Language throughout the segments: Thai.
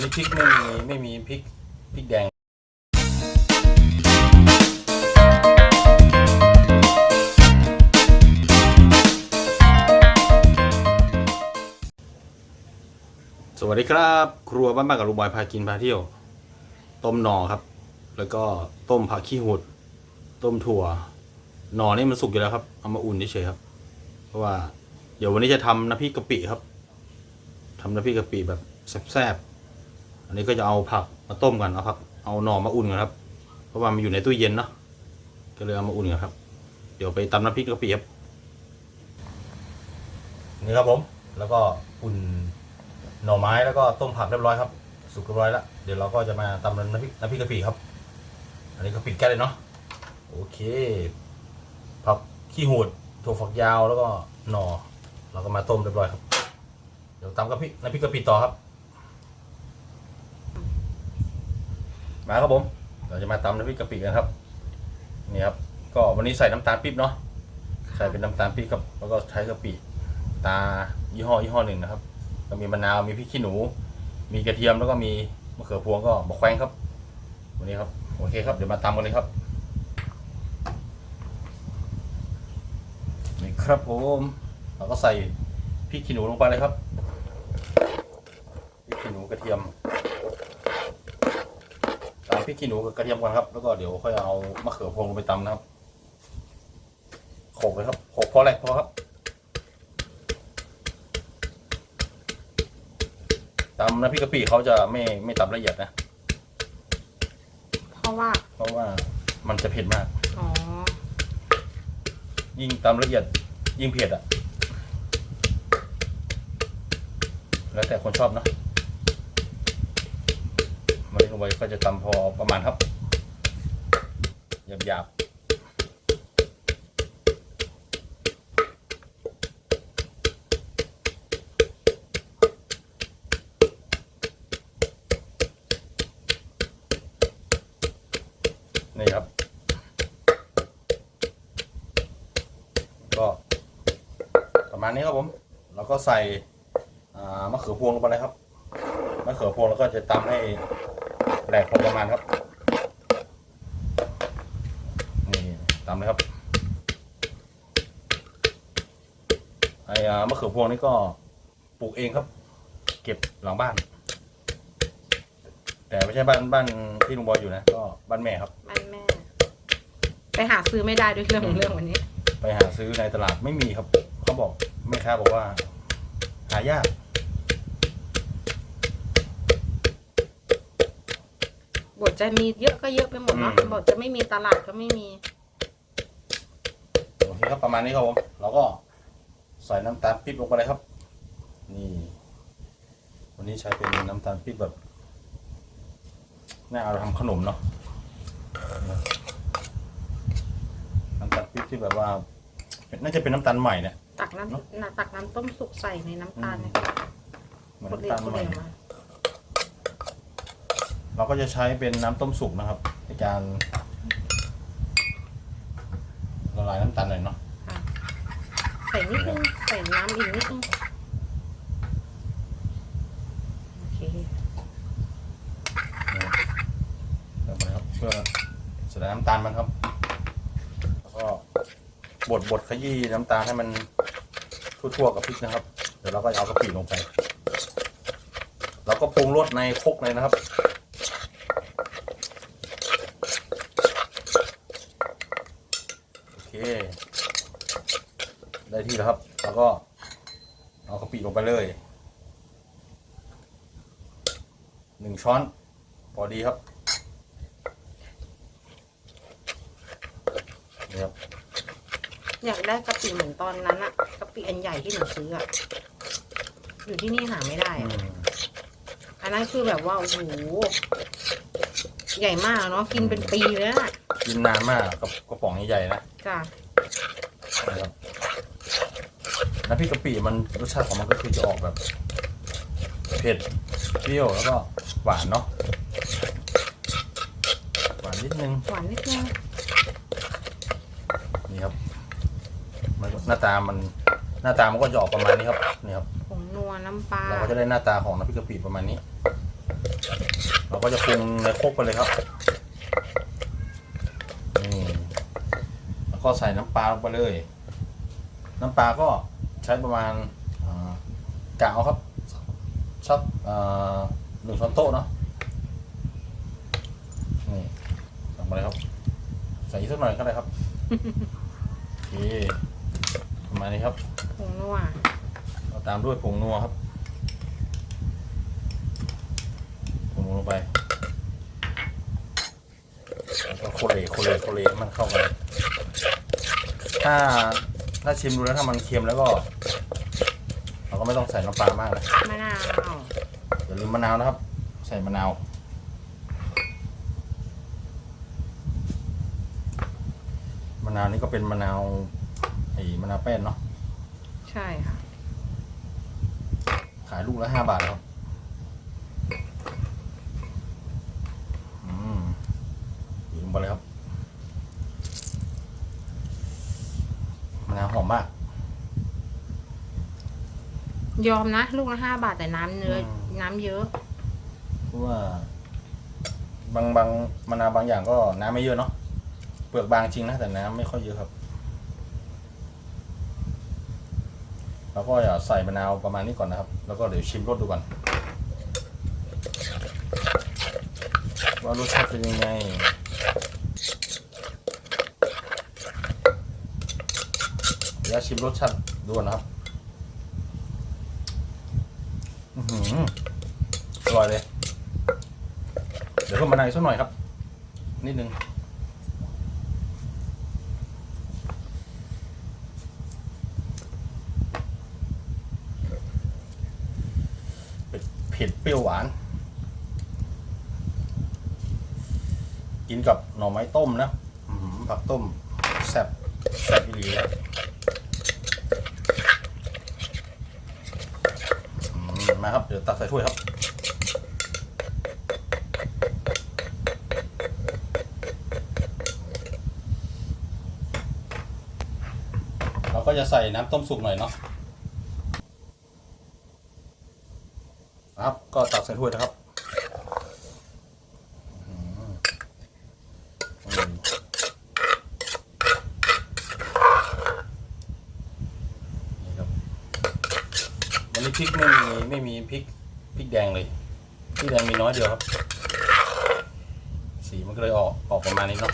นนี้พริกไม่มีไม่มีพริกพริกแดงสวัสดีครับ ครัวบ้านบ้านกับลุงบอยพากินพาเที่ยว ต้มหน่อครับ แล้วก็ต้มผักขี้หุดต้มถั่ว หน่อนี่มันสุกอยู่แล้วครับ เอามาอุ่นเฉยๆครับ เพราะว่า เดี๋ยววันนี้จะทำน้ำพริกกะปิครับทำน้ำพริกกะปิแบบแซ่บๆ อันนี้ก็จะเอาผักมาต้มกันเอาผักเอาหน่อมาอุ่นกันครับ เพราะว่ามันอยู่ในตู้เย็นเนาะก็เลยเอามาอุ่นกันครับ เดี๋ยวไปตำน้ำพริกกะปิครับนี่ครับผม แล้วก็อุ่นหน่อไม้แล้วก็ต้มผักเรียบร้อยครับ สุกเรียบร้อยแล้วเดี๋ยวเราก็จะมาตำน้ำพริกน้ำพริกกะปิครับ อันนี้ก็ปิดแก๊สเลยเนาะโอเค ผักขี้หูดถั่วฝักยาวแล้วก็หน่อเราก็มาต้มเรียบร้อยครับ เดี๋ยวตำกะปิน้ำพริกกะปิต่อครับ มาครับผม เราจะมาตำน้ำพริกกะปิกันครับ นี่ครับ ก็วันนี้ใส่น้ำตาลปี๊บเนาะ ใส่เป็นน้ำตาลปี๊บครับแล้วก็ใช้กะปิ ตายี่ห้อยี่ห้อหนึ่งนะครับ ก็มีมะนาว มีพริกขี้หนู มีกระเทียมแล้วก็มีมะเขือพวงก็บะแควงครับ วันนี้ครับ โอเคครับ เดี๋ยวมาตำกันเลยครับ นี่ครับผม เราก็ใส่พริกขี้หนูลงไปเลยครับพริกขี้หนูกระเทียมตาม พริกขี้หนูกับกระเทียมก่อนครับ แล้วก็เดี๋ยวค่อยเอามะเขือพวงลงไปตำนะครับโขลกเลยครับโขลกพอแรกพอครับตำน้ำพริกกะปิเขาจะไม่ไม่ตำละเอียดนะ เพราะว่า เพราะว่ามันจะเผ็ดมาก อ๋อ ยิ่งตำละเอียด ยิ่งเผ็ดอะแล้วแต่คนชอบเนอะมันลง ไปก็จะตำพอประมาณครับหยาบหยาบๆนี่ครับ ก็ประมาณนี้ครับผม เราก็ใส่มะเขือพวงลงไปเลยครับ มะเขือพวงแล้วก็จะตำให้ แหลกพอประมาณครับนี่ตำเลยครับไอ้อ่ามะเขือพวงนี่ก็ปลูกเองครับ เก็บหลังบ้าน แต่ไม่ใช่บ้านบ้านที่ลุงบอยอยู่นะ ก็บ้านแม่ครับ บ้านแม่ ไปหาซื้อไม่ได้ด้วยเรื่องของเรื่องวันนี้ ไปหาซื้อในตลาดไม่มีครับ เขาบอกแม่ค้าบอกว่า หายาก บทจะมีเยอะก็เยอะไปหมดเนาะอืม บทจะไม่มีตลาดก็ไม่มี โอเคครับประมาณนี้ครับผมเราก็ใส่น้ำตาลปี๊บลงไปเลยครับ นี่ วันนี้ใช้เป็นน้ำตาลปี๊บแบบน่าเอาไปทำขนมเนาะน้ำตาลปี๊บที่แบบว่า น่าจะเป็นน้ำตาลใหม่เนี่ย ตักน้เนอะำน่ะตักน้ำต้มสุกใส่ในน้ำตาลเนี่ยเหมือนคนเรียน้ำตาลคนใหม่เรียมา เราก็จะใช้เป็นน้ำต้มสุกนะครับในการละลายน้ำตาลหน่อยเนาะค่ะใส่นิดนึงใส่น้ำอีกนิดนึงโอเคเติมไปครับเพื่อแสดงน้ำตาลมันครับ แล้วก็บดบดขยี้น้ำตาลให้มันทั่วๆกับพริกนะครับ เดี๋ยวเราก็เอากะปิลงไป เราก็ปรุงรสในครกเลยนะครับ โอเค ได้ที่แล้วครับ แล้วก็เอากะปิลงไปเลยหนึ่งช้อน พอดีครับนี่ครับ อยากได้กะปิเหมือนตอนนั้นอะกะปิอันใหญ่ที่หนูซื้ออะอยู่ที่นี่หาไม่ได้อือะมอันนั้นคือแบบว่าโอ้โหใหญ่มากเนาะกินเป็นปีเลยอะกินนานมากกับกระป๋องใหญ่ๆนะจ้ะนะครับ น้ำพริกกะปิมันรสชาติของมันก็คือจะออกแบบเผ็ดเปรี้ยวแล้วก็หวานเนาะหวานนิดนึงหวานนิดนึงนี่ครับมันหน้าตามันหน้าตามันก็จะออกประมาณนี้ครับนี่ครับผงนัวน้ำปลาเราก็จะได้หน้าตาของน้ำพริกกะปิประมาณนี้ เราก็จะปรุงในโครกไปเลยครับนี่แล้วก็ใส่น้ำปลาลงไปเลย น้ำปลาก็ใช้ประมาณอ่ากะเอาครับสักอ่าหนึ่งช้อนโต๊ะเนาะนี่ใส่มาเลยครับ ใส่อีกสักหน่อยก็ได้ครับโอเคประมาณนี้ครับผงนัวเราตามด้วยผงนัวครับผงนัวลงไปแล้วก็โคเลโคเลโคเลให้มันเข้ากันถ้าถ้าชิมดูแล้วถ้ามันเค็มแล้วก็เราก็ ไม่ต้องใส่น้ำปลามากนะมะนาวอย่าลืมมะนาวนะครับ ใส่มะนาวมะนาวนี่ก็เป็นมะนาวไอ้มะนาวแป้นเนาะใช่ค่ะ ขายลูกละห้าบาทครับอืมหยิบลงไปเลยครับมะนาวหอมมาก ยอมนะลูกละห้าบาทแต่น้ำเนื้ออม น้ำเยอะ เพราะว่า บางบางมะนาวบางอย่างก็น้ำไม่เยอะเนาะเปลือกบางจริงนะแต่น้ำไม่ค่อยเยอะครับแล้วก็อย่าใส่มะนาวประมาณนี้ก่อนนะครับ แล้วก็เดี๋ยวชิมรสดูก่อนว่ารสชาติเป็นยังไงเดี๋ยวชิมรสชาติดูก่อนนะครับ อือหืออร่อยเลย เดี๋ยวเพิ่มมะนาวสักหน่อยครับ นิดนึงเผ็ดเปรี้ยวหวาน กินกับหน่อไม้ต้มนะผักต้มแซ่บแซ่บอีหลีเลยอืมมาครับ เดี๋ยวตักใส่ถ้วยครับ เรา ก็จะใส่น้ำต้มสุกหน่อยเนาะครับ ก็ตักใส่ถ้วยนะครับนี่ครับวันนี้พริกไม่มีไม่มีพริกพริกแดงเลยพริกแดงมีน้อยเดียวครับ สีมันก็เลยออกออกประมาณนี้เนาะ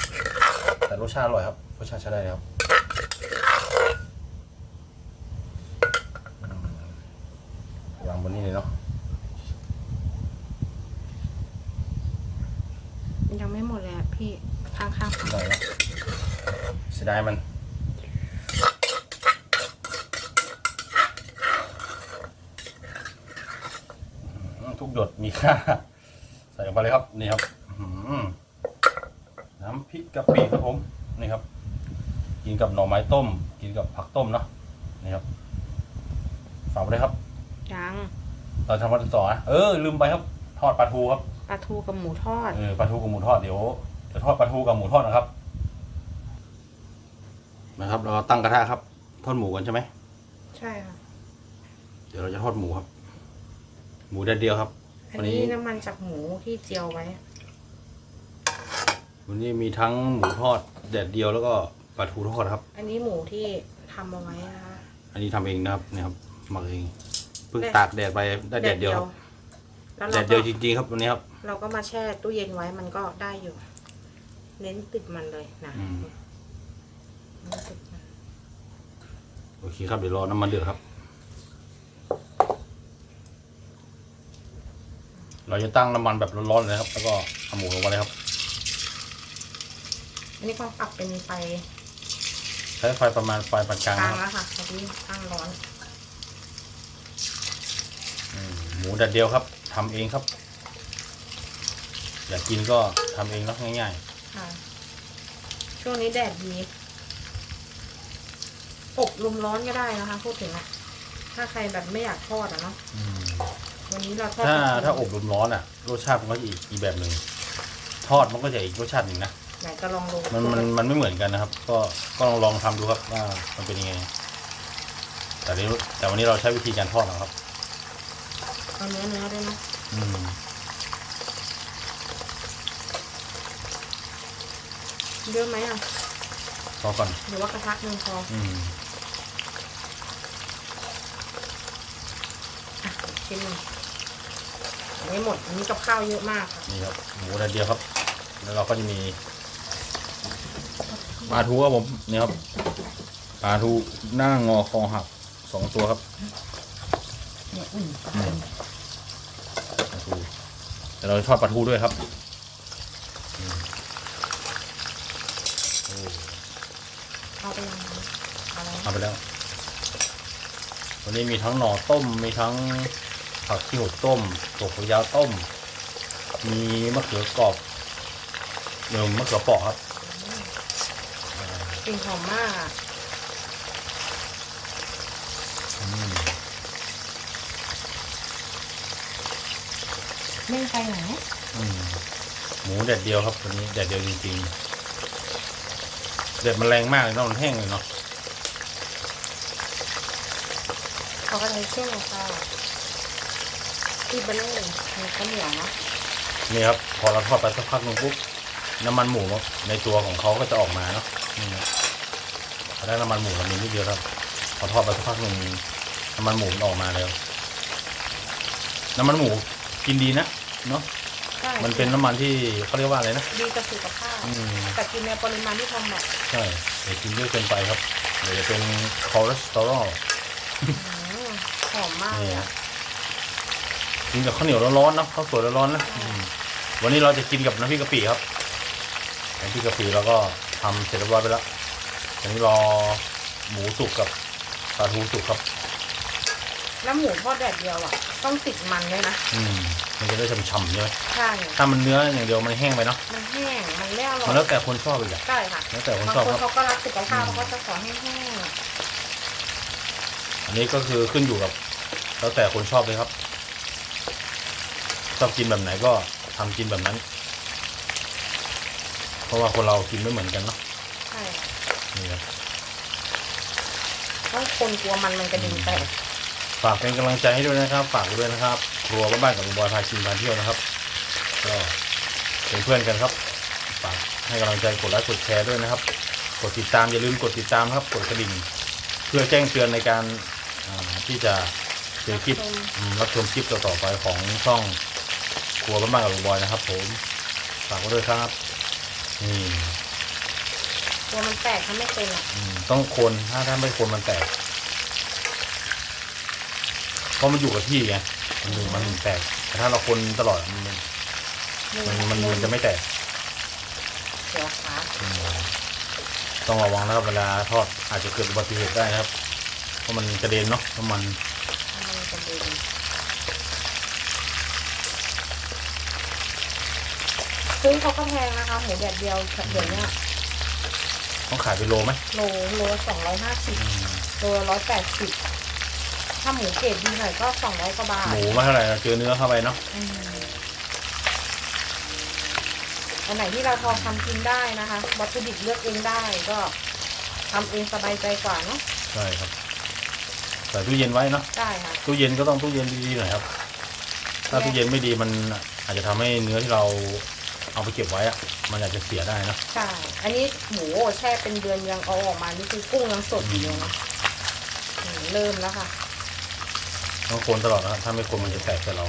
แต่รสชาติอร่อยครับรสชาติใช้ได้เลยครับอืมวางบนนี้เลยเนาะ ยังไม่หมดเลยอะพี่ข้างๆได้แล้วเสียดายมันอื้อหือทุกหยดมีค่า ใส่ลงไปเลยครับ นี่ครับอื้อหือน้ำพริกกะปิครับผม นี่ครับ กินกับหน่อไม้ต้ม กินกับผักต้มเนาะนี่ครับฝากไว้เลยครับ ยัง ตอนทำวัตถุต่อนะเออ ลืมไปครับ ทอดปลาทูครับ ปลาทูกับหมูทอด เออปลาทูกับหมูทอดเดี๋ยวเดี๋ยวทอดปลาทูกับหมูทอดนะครับ นะครับ เราตั้งกระทะครับ ทอดหมูกันใช่ไหมใช่ค่ะ เดี๋ยวเราจะทอดหมูครับ หมูแดดเดียวครับ อันวันนี้นี้น้ำมันจากหมูที่เจียวไว้ วันนี้มีทั้งหมูทอดแดดเดียวแล้วก็ปลาทูทอดครับ อันนี้หมูที่ทำเอาไว้นะคะ อันนี้ทำเองนะครับเนี่ยครับหมักเองเพิ่งได้ตากแดดไปได้แดดเดียวครับ แล้วแดเราดเดียวก็จริงๆครับวันนี้ครับ เราก็มาแช่ตู้เย็นไว้มันก็ได้อยู่ เน้นติดมันเลยนะอืม เน้นติดมันโอเคครับเดี๋ยวรอน้ำมันเดือดครับ เราจะตั้งน้ำมันแบบร้อนๆเลยครับ แล้วก็เอาหมูลงไปเลยครับ อันนี้ก็ปรับเป็นไฟใช้ไฟประมาณไฟปานกลางกลางนะครับแล้วค่ะตอนนี้ตั้งร้อน อืมหมูแดดเดียวครับทำเองครับ อยากกินก็ทำเองเนาะง่ายค่ะ ช่วงนี้แดดดีอบลมร้อนก็ได้นะคะพูดถึงอะถ้าใครแบบไม่อยากทอดอะเนาะๆอืมวันนี้เราทอดถ้าแบบถ้าอบลมร้อนอะ รสชาติมันก็จะอีกอีกแบบหนึ่งทอดมันก็จะอีกรสชาติหนึ่งนะ ไหนจะลองดูมันมันมันไม่เหมือนกันนะครับ ก็ก็ลองลองทำดูครับว่ามันเป็นยังไง แต่นี้แต่วันนี้เราใช้วิธีการทอดนะครับ เอาเนื้อเนื้อด้วยนะอืม เยอะไหมอะพอก่อนหรือว่ากระทะหนึ่งพออืมอะชิ้นหนึงไม่หมดอันนี้กับข้าวเยอะมากค่ะนี่ครับหมูแดดเดียวครับ แล้วเราก็จะมีปลาทูครับผมนี่ครับปลาทูหน้างอคอหักสองตัวครับเนี่ยอุ่นอืมปลาทูแต่เราทอดปลาทูด้วยครับอืมโอ้ เอาไปยังไงเอาแล้วเอาไปแล้ว วันนี้มีทั้งหน่อต้ม มีทั้งผักขี้หูต้มถั่วฝักยาวต้ม มีมะเขือกรอบเดี๋ยวมะเขือเปราะครับกลิ่นหอมมากอะอืมไม่ไปไหนอืมหมูแดดเดียวครับวันนี้แดดเดียวจริงๆแดดมันแรงมากเลยเนาะมันแห้งเลยเนาะเขาก็ใช้เส้นค่ะที่เบลเล่มีข้าวเหนียวเนาะนี่ครับพอเราทอดไปสักพักหนึงปุ๊บน้ำมันหมูในตัวของเขาก็จะออกมาเนาะนี่นะพอได้น้ำมันหมูเรามีนิดเดียวครับพอทอดไปสักพักหนึ่งน้ำมันหมูมันออกมาแล้ว น้ำมันหมูกินดีนะเนาะใช่ มันเป็นน้ำมันที่เขาเรียกว่าอะไรนะ ดีต่อสุขภาพอืม แต่กินในปริมาณที่พอเหมาะใช่อย่ากินเยอะเกินไปครับเดี๋ยวจะเป็นคอเลสเตอรอลอืมหอมมากเลนี่ยฮะอะกินกับข้าวเหนียวร้อนๆนะข้าวสวยร้อนๆนะอืมวันนี้เราจะกินกับน้ำพริกกะปิครับน้ำพริกกะปิเราก็ทำเสร็จเรียบร้อยไปแล้วอันนี้รอหมูสุกกับปลาทูสุกครับ แล้วหมูทอดแดดเดียวอะ ต้องติดมันด้วยนะ อืมมันจะได้ฉ่ำๆใช่ไหมใช่ ถ้ามันเนื้ออย่างเดียวมันแห้งไปเนาะมันแห้ง มันไม่อร่อมันยแล้วแต่คนชอบอีกอะใช่ค่ะแล้วแต่คนบางชอบคนครับเขาก็รักสุขภาพอืมเขาก็จะขอแห้งอันนี้ก็คือขึ้นอยู่กับ แล้วแต่คนชอบเลยครับ ชอบกินแบบไหนก็ทำกินแบบนั้น เพราะว่าคนเรากินไม่เหมือนกันเนาะๆใช่นี่ครับ ต้องคนกลัวมันมันกระเด็นแตก ฝากเป็นกำลังใจให้ด้วยนะครับ ฝากไว้ด้วยนะครับ ครัวบ้านๆกับลุงบอยพาชิมพาเที่ยวนะครับก็เป็นเพื่อนกันครับ ฝากให้กำลังใจกดไลค์กดแชร์ด้วยนะครับ กดติดตามอย่าลืมกดติดตามครับกดกระดิ่ง เพื่อแจ้งเตือนในการอ่าที่จะเจอคลิปอืมรับชมคลิปต่อๆไปของช่องครัวบ้านๆกับลุงบอยนะครับ ผมฝากไว้ด้วยครับนี่กลัวมันแตกถ้าไม่เป็นอะอืมต้องคนถ้าถ้าไม่คนมันแตก เพราะมันอยู่กับที่ไงมันอยู่มันแตกแต่ถ้าเราคนตลอดมันมันมันมันจะไม่แตกเสียวขาอืมต้องระวังนะครับเวลาทอดอาจจะเกิดอุบัติเหตุได้นะครับ เพราะมันกระเด็นเนาะน้ำมันมันกระเด็นซื้อเขาก็แพงนะคะหมูแดดเดียวเดี๋ยวเนี้ยต้องขายเป็นโลไหมโลโลสองร้อยห้าสิบอืม โลร้อยแปดสิบ ถ้าหมูเกรดดีหน่อยก็สองร้อยกว่าบาทหมูไม่เท่าไหร่นะเจอเนื้อเข้าไปเนาะอืมอันไหนที่เราพอทำกินได้นะคะวัตถุดิบเลือกเองได้ก็ทำเองสบายใจกว่าเนาะใช่ครับใส่ตู้เย็นไว้เนาะได้ค่ะ ตู้เย็นก็ต้องตู้เย็นดีๆหน่อยครับ ถ้าตู้เย็นไม่ดีมันอาจจะทำให้เนื้อที่เราเอาไปเก็บไว้อะมันอาจจะเสียได้นะ ใช่ อันนี้หมูแช่เป็นเดือนยังเอาออกมา นี่คือกุ้งยังสดอยู่เลยนะอืมเริ่มแล้วค่ะ ต้องคนตลอดนะครับ ถ้าไม่คนมันจะแตกใส่เรา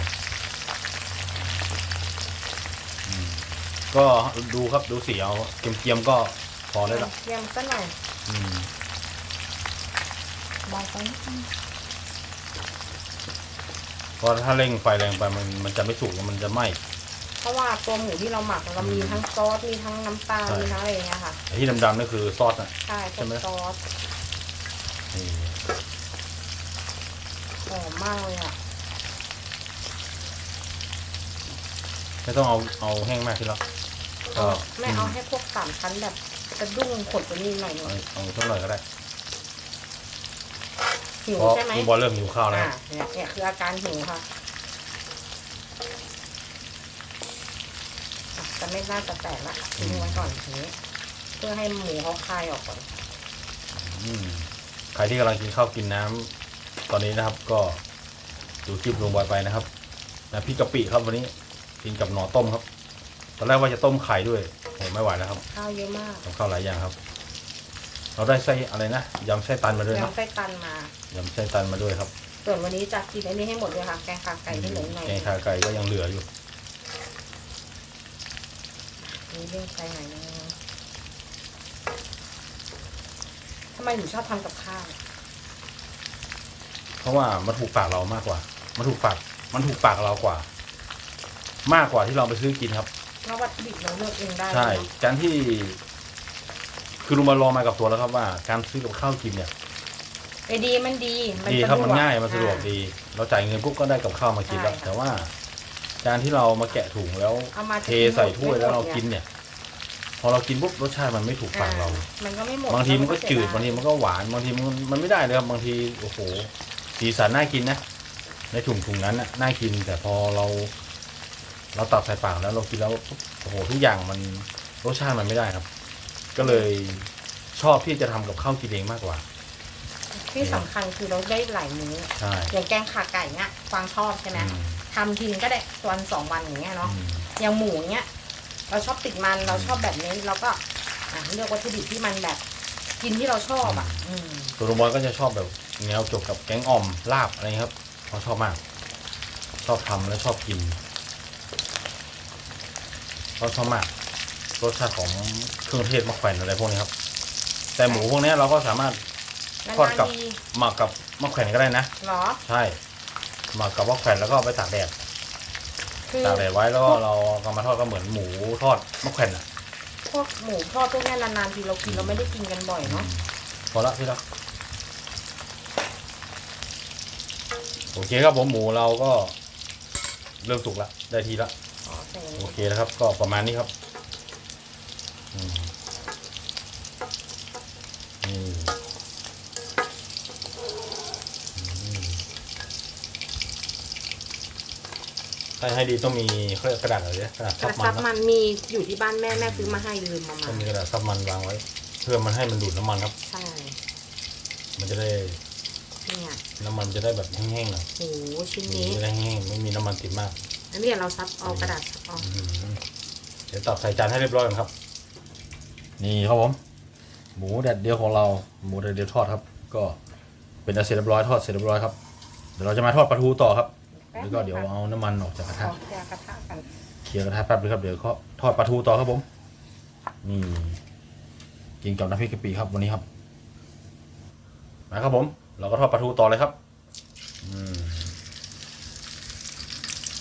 อืมก็ดูครับดูสีเอาเกียมๆก็พอได้ละเยี่ยมสักหน่อยอืมเบาไปนิดนึงเพราะถ้าเร่งไฟแรงไปมันมันจะไม่สุกแล้วมันจะไหม้เพราะว่าตัวหมูที่เราหมักเรามีอืมทั้งซอสมีทั้งน้ำตาลใช่มีทั้งอะไรอย่างเงี้ยค่ะไอ้ที่ดำๆนี่คือซอสนะใช่พใช่วกไหมซอสนี่ หอมมากเลยอะไม่ต้องเอาเอาแห้งมากที่แล้วก็ไม่เอาให้พวกสามชั้นแบบกระดุ้งขดตัวนี้หน่อยหน่เอาอยเอาสักหน่อยก็ได้หิวเพราะใช่ไหมลุงบอลเริ่มหิวข้าวแล้วอ่าเนี่ยเนี่ยคืออาการหิวค่ะอะแต่ไม่น่าจะแตกละทิ้งไว้ก่อนทีนี้ เพื่อให้หมูเขาคายออกก่อน อืมใครที่กำลังกินข้าวกินน้ำ ตอนนี้นะครับก็ดูคลิปลุงบอยไปนะครับนะพี่กะปิครับวันนี้กินกับหน่อต้มครับ ตอนแรกว่าจะต้มไข่ด้วยโอ้ไม่ไหวแล้วครับข้าวเยอะมากกับข้าวหลายอย่างครับ เราได้ไส้อะไรนะยำไส้ตันมาด้วยเนอะยำไส้ตันมายำไส้ตันมาด้วยครับส่วนวันนี้จะกินอันนี้ให้หมดเลยค่ะแกงขาไก่ที่เหลือหน่อยแกงขาไก่ก็ยังเหลืออยู่นี่เรื่องไก่หน่อยนึงทำไมหนูชอบทำกับข้าวเพ ราะว่ามันถูกปากเรามากกว่า มันถูกปาก มันถูกปากเรากว่า มากกว่าที่เราไปซื้อกินครับ เพราะวัตถุดิบเราเลือกเองได้ใช่ไหมการที่ คือลุงมาลองมากับตัวแล้วครับว่า การซื้อกับข้าวกินเนี่ยไอ้ดีมันดีดีครับสะมันง่ายมันสะดวกอ่ ดี เราจ่ายเงินปุ๊บก็ได้กับข้าวมากินแล้วใช่ค่ะแต่ว่าการที่เรามาแกะถุงแล้วเอามาเทใส่ถ้วยแล้วเรากินเนี่ย พอเรากินปุ๊บรสชาติมันไม่ถูกปากเราอ่มันก็ไม่หมดบางทีมันก็จืดเสียบางทีมันก็หวานบางทีมันมันไม่ได้เลยครับบางทีโอ้โห สีสันน่ากินนะในถุงถุงนั้นน่ะน่ากินแต่พอเรา เราตัดใส่ปากแล้วเรากินแล้วปุ๊บโอ้โหทุกอย่างมันรสชาติมันไม่ได้ครับ ก็เลยชอบที่จะทำกับข้าวกินเองมากกว่า ที่สำคัญคือเราได้หลายมื้อใช่อย่างแกงขาไก่เนี้ยฟางชอบใช่ไหมอืมทำทีนึงก็ได้วันสองวันอย่างเงี้ยเนาะอืมอย่างหมูเนี้ยเราชอบติดมันเราชอบแบบนี้เราก็อะเลือกวัตถุดิบที่มันแบบ กินที่เราชอบอะ อืมตัวลุงบอยก็จะชอบแบบแนวเกี่ยวกับแกงอ่อมลาบอะไรเงี้ยครับเขาชอบมาก ชอบทำและชอบกินเขาชอบมากรสชาติของเครื่องเทศมะแขวนอะไรพวกนี้ครับ แต่หมูพวกเนี้ยเราก็สามารถ นาทอดกับ นๆทีหมักกับมะแขวนก็ได้นะ เหรอ ใช่หมักกับมะแขวนแล้วก็เอาไปตากแดดคือ ตากแดดไว้แล้วก็เราเอามาทอดก็เหมือนหมูทอดมะแขวนอะ พวกหมูทอดพวกเนี้ยนานๆทีเรากินเราไม่ได้กินกันบ่อยเนาะพอละพี่ละโอเคครับผมหมูเราก็เริ่มสุกละได้ทีละอ๋อใส่โอเคนะครับ ก็ประมาณนี้ครับอืมนี่ ถ้าให้ดีต้องมีเขาเรียกกระดาษอะไรเนี่ยกระดาษกซับระมัซันบนะมันมีอยู่ที่บ้านแม่แม่ซื้อมาให้ลืมมามาต้องมีกระดาษซับมันวางไว้ เพื่อมันให้มันดูดน้ำมันครับ ใช่มันจะได้เนี่ยน้ำมันจะได้แบบแห้งๆหน่อยโอ้โหชิ้นหมูนี้จะได้แห้งไม่มีน้ำมันติดมากอันนี้เราซับเอากระดาษซับเอาอื้อหือเดี๋ยวตักใส่จานให้เรียบร้อยก่อนครับ นี่ครับผม หมูแดดเดียวของเรา หมูแดดเดียวทอดครับ ก็เป็นอันเสร็จเรียบร้อยทอดเสร็จเรียบร้อยครับ เดี๋ยวเราจะมาทอดปลาทูต่อครับ แล้วก็เดี๋ยวเอาน้ำมันออกจากกระอทะอกจากกระทะกันเคลียร์กระทะแป๊บนึงครับเดี๋ยวเขาทอดปลาทูต่อครับผมนี่กินกับน้ำพริกกะปิครับวันนี้ครับมาครับผม เราก็ทอดปลาทูต่อเลยครับอืม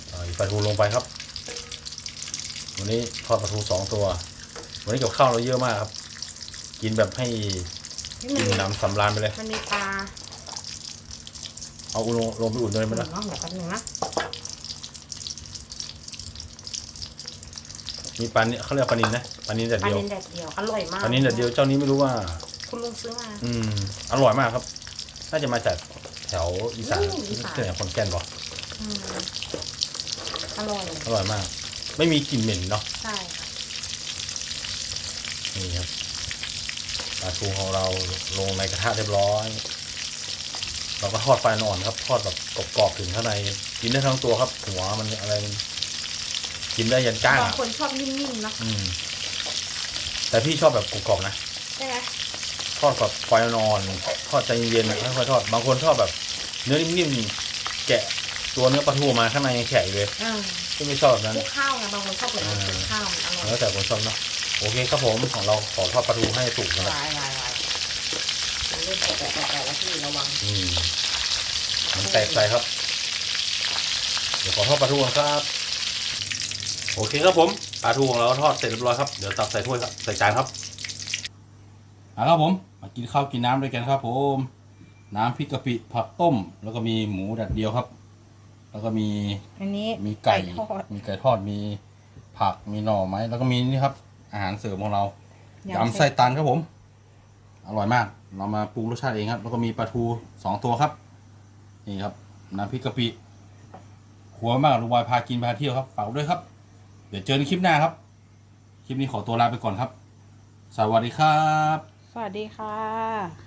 ใส่ปลาทูลงไปครับ วันนี้ทอดปลาทูสองตัว วันนี้กับข้าวเราเยอะมากครับ กินแบบให้นี่กิมันนน้ำสำราญไปเลยมันมีปลา เอาอุณลงไปอุ่นเลยไหมล่ะเนาะเดี๋ยวแป๊บนึงนะมีปลาเนี่ยเขาเรียกปลานินนะปลานินแดดปลาเดียวเนนแดดเดียว อร่อยมากปลานินแดดเดียวเจ้านี้ไม่รู้ว่า คุณลุงซื้อมา อืมอร่อยมากครับ น่าจะมาจากแถวอีสานอืมอีสาน ที่ไหนคนแก่นบอกอืมอร่อย อร่อยมาก ไม่มีกลิ่นเหม็นเนาะใช่ค่ะนี่ครับปลาทูของเราลงในกระทะเรียบร้อย เราก็ทอดไฟอ่อนๆครับทอดแบบกรอบๆถึงข้างในกินได้ทั้งตัวครับ หัวมันอะไรมันกินได้ยันก้างบางอะคนชอบนิ่มๆเนาะอืม แต่พี่ชอบแบบกรอบๆนะใช่ไหมทอดกับไฟอ่อนๆทอดใจเย็นๆค่อยๆทอด บางคนชอบแบบ เนื้อนิ่มๆแกะตัวเนื้อปลาทูมาข้างในยังแข็งอยู่เลยอ่าที่ไม่ชอบแบบนั้นคลุกข้าวไงบางคนชอบแบบนั้นคลุกข้าวมันอร่อยแล้วแต่คนชอบเนาะโอเคครับผมของเราขอทอดปลาทูให้สุกนะครับ วายวายวายมันเริ่มแตกๆๆแล้วที่ระวังอืมมันแตกใส่ครับ เดี๋ยวขอทอดปลาทูก่อนครับ โอเคครับผมปลาทูของเราทอดเสร็จเรียบร้อยครับ เดี๋ยวตักใส่ถ้วยครับใส่จานครับเอาครับผม มากินข้าวกินน้ำด้วยกันครับผม น้ำพริกกะปิผักต้ม แล้วก็มีหมูแดดเดียวครับ แล้วก็มีอันนี้มีไก่ ทอดมีไก่ทอดมีผักมีหน่อไม้แล้วก็มีนี่ครับ อาหารเสริมของเรายำไส้ตันครับผม อร่อยมาก เรามาปรุงรสชาติเองครับ แล้วก็มีปลาทูสองตัวครับ นี่ครับน้ำพริกกะปิหัวมากลุงบอยพากินพาเที่ยวครับฝากด้วยครับ เดี๋ยวเจอในคลิปหน้าครับ คลิปนี้ขอตัวลาไปก่อนครับ สวัสดีครับ สวัสดีค่ะ